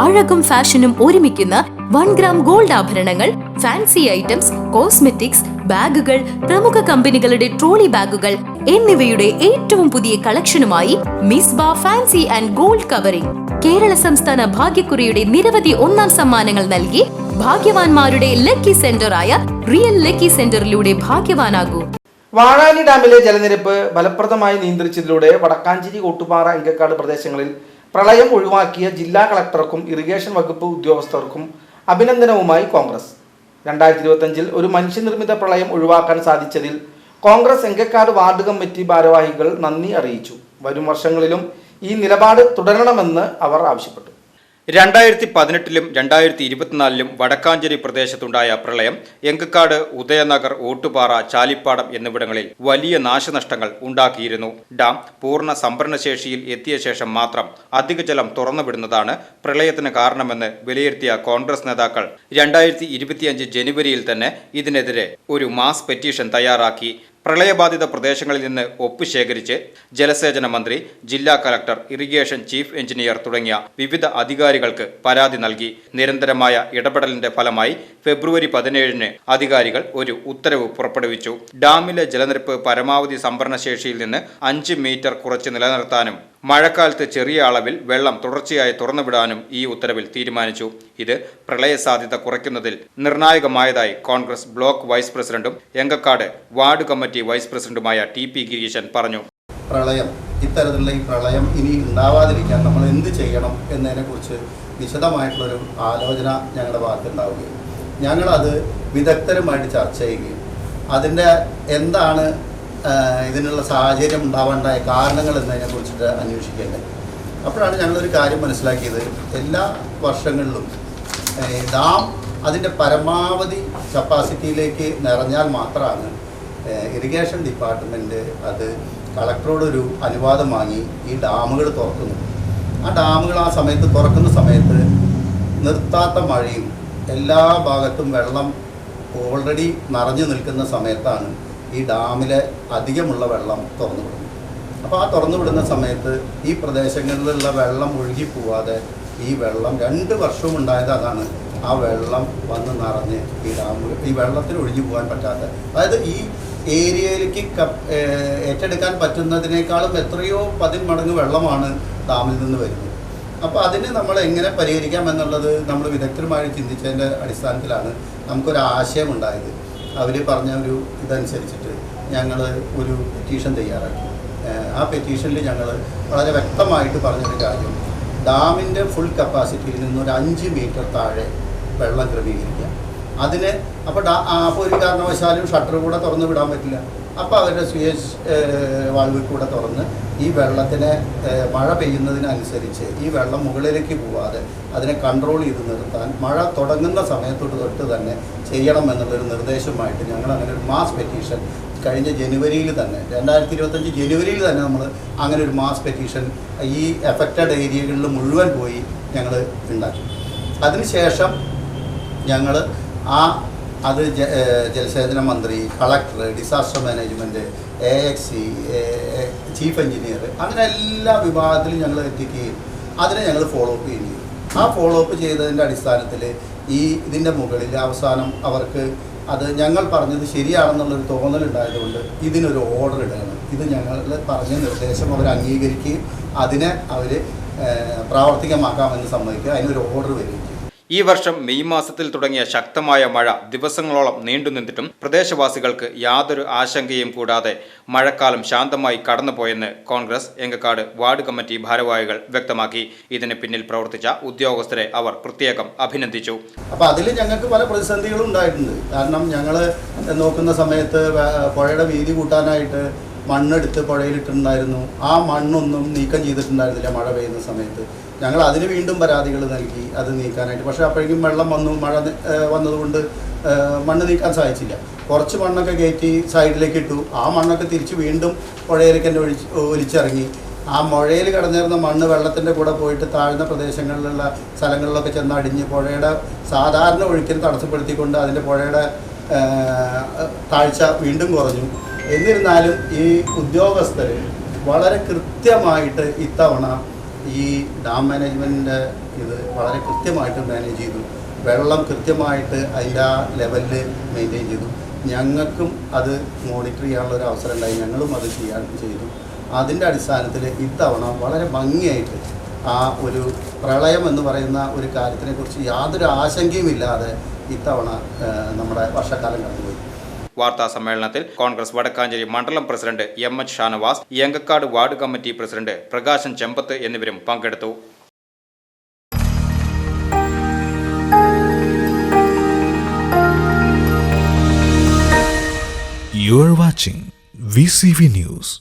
അഴകും ഫാഷനും ഒരുമിക്കുന്ന one gram gold ആഭരണങ്ങൾ fancy items cosmetics ബാഗുകൾ പ്രമുഖ കമ്പനികളുടെ ട്രോളി ബാഗുകൾ എന്നിവയുടെ ഏറ്റവും പുതിയ കളക്ഷനുമായി മിസ് ബാ fancy and gold covering. Kerala സംസ്ഥാന ഭാഗ്യക്കുറിയുടെ നിരവധി ഒന്നാം സമ്മാനങ്ങൾ നൽകി ഭാഗ്യവാന്മാരുടെ ലക്കി സെന്ററായ റിയൽ ലക്കി സെന്ററിലൂടെ ഭാഗ്യവാനാകൂ. വാഴാനി ഡാമിലെ ജലനിരപ്പ് ഫലപ്രദമായി നിയന്ത്രിച്ചതിലൂടെ വടക്കാഞ്ചേരി കോട്ടുപാറ അങ്കക്കാട് പ്രദേശങ്ങളിൽ പ്രളയം ഒഴിവാക്കിയ ജില്ലാ കളക്ടർക്കും ഇറിഗേഷൻ വകുപ്പ് ഉദ്യോഗസ്ഥർക്കും അഭിനന്ദനവുമായി കോൺഗ്രസ്. രണ്ടായിരത്തി ഇരുപത്തഞ്ചിൽ ഒരു മനുഷ്യനിർമ്മിത പ്രളയം ഒഴിവാക്കാൻ സാധിച്ചതിൽ കോൺഗ്രസ് എങ്കക്കാട് വാർഡ് കമ്മിറ്റി ഭാരവാഹികൾ നന്ദി അറിയിച്ചു. വരും വർഷങ്ങളിലും ഈ നിലപാട് തുടരണമെന്ന് അവർ ആവശ്യപ്പെട്ടു. രണ്ടായിരത്തി പതിനെട്ടിലും രണ്ടായിരത്തി ഇരുപത്തിനാലിലും വടക്കാഞ്ചേരി പ്രദേശത്തുണ്ടായ പ്രളയം എങ്കക്കാട് ഉദയനഗർ ഓട്ടുപാറ ചാലിപ്പാടം എന്നിവിടങ്ങളിൽ വലിയ നാശനഷ്ടങ്ങൾ ഉണ്ടാക്കിയിരുന്നു. ഡാം പൂർണ സംഭരണശേഷിയിൽ എത്തിയ ശേഷം മാത്രം അധിക ജലം തുറന്നുവിടുന്നതാണ് പ്രളയത്തിന് കാരണമെന്ന് വിലയിരുത്തിയ കോൺഗ്രസ് നേതാക്കൾ. രണ്ടായിരത്തി ജനുവരിയിൽ തന്നെ ഇതിനെതിരെ ഒരു മാസ് പെറ്റീഷൻ തയ്യാറാക്കി. പ്രളയബാധിത പ്രദേശങ്ങളിൽ നിന്ന് ഒപ്പ് ശേഖരിച്ച് ജലസേചന മന്ത്രി ജില്ലാ കലക്ടർ ഇറിഗേഷൻ ചീഫ് എഞ്ചിനീയർ തുടങ്ങിയ വിവിധ അധികാരികൾക്ക് പരാതി നൽകി. നിരന്തരമായ ഇടപെടലിന്റെ ഫലമായി ഫെബ്രുവരി പതിനേഴിന് അധികാരികൾ ഒരു ഉത്തരവ് പുറപ്പെടുവിച്ചു. ഡാമിലെ ജലനിരപ്പ് പരമാവധി സംഭരണശേഷിയിൽ നിന്ന് അഞ്ച് മീറ്റർ കുറച്ച് നിലനിർത്താനും മഴക്കാലത്ത് ചെറിയ അളവിൽ വെള്ളം തുടർച്ചയായി തുറന്നുവിടാനും ഈ ഉത്തരവിൽ തീരുമാനിച്ചു. ഇത് പ്രളയ സാധ്യത കുറയ്ക്കുന്നതിൽ നിർണായകമായതായി കോൺഗ്രസ് ബ്ലോക്ക് വൈസ് പ്രസിഡന്റും എങ്കക്കാട് വാർഡ് കമ്മിറ്റി വൈസ് പ്രസിഡന്റുമായ ടി പി ഗിരീശൻ പറഞ്ഞു. പ്രളയം. ഇത്തരത്തിലുള്ള ഈ പ്രളയം ഇനി ഉണ്ടാവാതിരിക്കാൻ നമ്മൾ എന്ത് ചെയ്യണം എന്നതിനെക്കുറിച്ച് വിശദമായിട്ടുള്ളൊരു ആലോചന ഞങ്ങളുടെ ഭാഗത്തുണ്ടാവുകയും ഞങ്ങളത് വിദഗ്ധരുമായിട്ട് ചർച്ച ചെയ്യുകയും അതിന്റെ എന്താണ് ഇതിനുള്ള സാഹചര്യം ഉണ്ടാവാണ്ടായ കാരണങ്ങൾ എന്നതിനെ കുറിച്ചിട്ട് അന്വേഷിക്കേണ്ടത് അപ്പോഴാണ് ഞങ്ങളൊരു കാര്യം മനസ്സിലാക്കിയത്. എല്ലാ വർഷങ്ങളിലും ഡാം അതിന്റെ പരമാവധി കപ്പാസിറ്റിയിലേക്ക് നിറഞ്ഞാൽ മാത്രമാണ് ഇറിഗേഷൻ ഡിപ്പാർട്ട്മെന്റ് അത് കളക്ടറോടൊരു അനുവാദം വാങ്ങി ഈ ഡാമുകൾ തുറക്കുന്നു. ആ ഡാമുകൾ ആ സമയത്ത് തുറക്കുന്ന സമയത്ത് നിർത്താത്ത മഴയും എല്ലാ ഭാഗത്തും വെള്ളം ഓൾറെഡി നിറഞ്ഞു നിൽക്കുന്ന സമയത്താണ് ഈ ഡാമിലെ അധികമുള്ള വെള്ളം തുറന്നു വിടുന്നു. അപ്പോൾ ആ തുറന്നു വിടുന്ന സമയത്ത് ഈ പ്രദേശങ്ങളിലുള്ള വെള്ളം ഒഴുകി പോവാതെ ഈ വെള്ളം രണ്ട് വർഷവും ഉണ്ടായത് അതാണ് ആ വെള്ളം വന്ന് നിറഞ്ഞ് ഈ ഡാം ഈ വെള്ളത്തിന് ഒഴുകി പോകാൻ പറ്റാത്ത. അതായത് ഈ ഏരിയയിലേക്ക് ഏറ്റെടുക്കാൻ പറ്റുന്നതിനേക്കാളും എത്രയോ പതിന്മടങ്ങ് വെള്ളമാണ് ഡാമിൽ നിന്ന് വരുന്നത്. അപ്പോൾ അതിനെ നമ്മൾ എങ്ങനെ പരിഹരിക്കാം എന്നുള്ളത് നമ്മൾ വിദഗ്ധരുമായി ചിന്തിച്ചതിന്റെ അടിസ്ഥാനത്തിലാണ് നമുക്കൊരു ആശയം ഉണ്ടായത്. അവർ പറഞ്ഞ ഒരു ഇതനുസരിച്ചിട്ട് ഞങ്ങൾ ഒരു പെറ്റീഷൻ തയ്യാറാക്കി. ആ പെറ്റീഷനിൽ ഞങ്ങൾ വളരെ വ്യക്തമായിട്ട് പറഞ്ഞൊരു കാര്യം. ഡാമിന്റെ ഫുൾ കപ്പാസിറ്റിയിൽ നിന്ന് ഒരു അഞ്ച് മീറ്റർ താഴെ വെള്ളം ക്രമീകരിക്കുക. അതിന് അപ്പോൾ ഡാ അപ്പോൾ ഒരു കാരണവശാലും ഷട്ടർ കൂടെ തുറന്ന് വിടാൻ പറ്റില്ല. അപ്പോൾ അവരുടെ സുയേഷ് വാൾവ് കൂടെ തുറന്ന് ഈ വെള്ളത്തിനെ മഴ പെയ്യുന്നതിനനുസരിച്ച് ഈ വെള്ളം മുകളിലേക്ക് പോവാതെ അതിനെ കൺട്രോൾ ചെയ്ത് നിർത്താൻ മഴ തുടങ്ങുന്ന സമയത്തോട് തൊട്ട് തന്നെ ചെയ്യണം എന്നുള്ളൊരു നിർദ്ദേശമായിട്ട് ഞങ്ങൾ അങ്ങനെ ഒരു മാസ് പെറ്റീഷൻ കഴിഞ്ഞ ജനുവരിയിൽ തന്നെ രണ്ടായിരത്തി ഇരുപത്തഞ്ച് ജനുവരിയിൽ തന്നെ നമ്മൾ അങ്ങനെ ഒരു മാസ് പെറ്റീഷൻ ഈ എഫക്റ്റഡ് ഏരിയകളിൽ മുഴുവൻ പോയി ഞങ്ങൾ ഉണ്ടാക്കി. അതിനുശേഷം ഞങ്ങൾ ആ അത് ജലസേചന മന്ത്രി കളക്ടർ ഡിസാസ്റ്റർ മാനേജ്മെന്റ് എ എക്സ് ചീഫ് എഞ്ചിനീയർ അങ്ങനെ എല്ലാ വിഭാഗത്തിലും ഞങ്ങൾ എത്തിക്കുകയും അതിനെ ഞങ്ങൾ ഫോളോ അപ്പ് ചെയ്യുകയും ചെയ്യും ആ ഫോളോ അപ്പ് ചെയ്തതിന്റെ അടിസ്ഥാനത്തിൽ ഈ ഇതിന്റെ മുകളിൽ അവസാനം അവർക്ക് അത് ഞങ്ങൾ പറഞ്ഞത് ശരിയാണെന്നുള്ളൊരു തോന്നലുണ്ടായതുകൊണ്ട് ഇതിനൊരു ഓർഡർ ഇടുകയാണ് ഇത് ഞങ്ങൾ പറഞ്ഞ നിർദ്ദേശം അവർ അംഗീകരിക്കുകയും അതിനെ അവർ പ്രാവർത്തികമാക്കാമെന്ന് സമ്മതിക്കുക. അതിനൊരു ഓർഡർ വരികയും ഈ വർഷം മെയ് മാസത്തിൽ തുടങ്ങിയ ശക്തമായ മഴ ദിവസങ്ങളോളം നീണ്ടുനിന്നിട്ടും പ്രദേശവാസികൾക്ക് യാതൊരു ആശങ്കയും കൂടാതെ മഴക്കാലം ശാന്തമായി കടന്നുപോയെന്ന് കോൺഗ്രസ് എങ്കക്കാട് വാർഡ് കമ്മിറ്റി ഭാരവാഹികൾ വ്യക്തമാക്കി. ഇതിന് പിന്നിൽ പ്രവർത്തിച്ച ഉദ്യോഗസ്ഥരെ അവർ പ്രത്യേകം അഭിനന്ദിച്ചു. അപ്പോൾ അതിൽ ഞങ്ങൾക്ക് പല പ്രതിസന്ധികളും ഉണ്ടായിട്ടുണ്ട്. കാരണം ഞങ്ങൾ നോക്കുന്ന സമയത്ത് പുഴയുടെ വീതി കൂട്ടാനായിട്ട് മണ്ണെടുത്ത് പുഴയിലിട്ടുണ്ടായിരുന്നു ആ മണ്ണൊന്നും നീക്കം ചെയ്തിട്ടുണ്ടായിരുന്നില്ല മഴ പെയ്യുന്ന സമയത്ത്. ഞങ്ങൾ അതിന് വീണ്ടും പരാതികൾ നൽകി അത് നീക്കാനായിട്ട്. പക്ഷേ അപ്പോഴേക്കും വെള്ളം വന്നു മഴ വന്നതുകൊണ്ട് മണ്ണ് നീക്കാൻ സാധിച്ചില്ല. കുറച്ച് മണ്ണൊക്കെ കയറ്റി സൈഡിലേക്ക് ഇട്ടു. ആ മണ്ണൊക്കെ തിരിച്ച് വീണ്ടും പുഴയിലേക്ക് തന്നെ ഒഴിച്ച് ഒലിച്ചിറങ്ങി. ആ മുഴയിൽ കിടന്നിരുന്ന മണ്ണ് വെള്ളത്തിന്റെ കൂടെ പോയിട്ട് താഴ്ന്ന പ്രദേശങ്ങളിലുള്ള സ്ഥലങ്ങളിലൊക്കെ ചെന്ന് അടിഞ്ഞ് പുഴയുടെ സാധാരണ ഒഴുക്കിന് തടസ്സപ്പെടുത്തിക്കൊണ്ട് അതിന്റെ പുഴയുടെ താഴ്ച വീണ്ടും കുറഞ്ഞു. എന്നിരുന്നാലും ഈ ഉദ്യോഗസ്ഥർ വളരെ കൃത്യമായിട്ട് ഇത്തവണ ഈ ഡാം മാനേജ്മെന്റിന്റെ ഇത് വളരെ കൃത്യമായിട്ട് മാനേജ് ചെയ്തു. വെള്ളം കൃത്യമായിട്ട് അതിന്റെ ആ ലെവലിൽ മെയിന്റെയിൻ ചെയ്തു. ഞങ്ങൾക്കും അത് മോണിറ്റർ ചെയ്യാനുള്ള ഒരു അവസരം ഉണ്ടായി ഞങ്ങളും അത് ചെയ്യാൻ ചെയ്തു. അതിന്റെ അടിസ്ഥാനത്തിൽ ഇത്തവണ വളരെ ഭംഗിയായിട്ട് ആ ഒരു പ്രളയം എന്ന് പറയുന്ന ഒരു കാര്യത്തിനെക്കുറിച്ച് യാതൊരു ആശങ്കയും ഇല്ലാതെ ഇത്തവണ നമ്മുടെ വർഷക്കാലം കടന്നുപോയി. വാർത്താ സമ്മേളനത്തിൽ കോൺഗ്രസ് വടക്കാഞ്ചേരി മണ്ഡലം president M H Shanavas Enkakkad ward committee president Prakashan Chembath എന്നിവരും പങ്കെടുത്തു You are watching VCV News.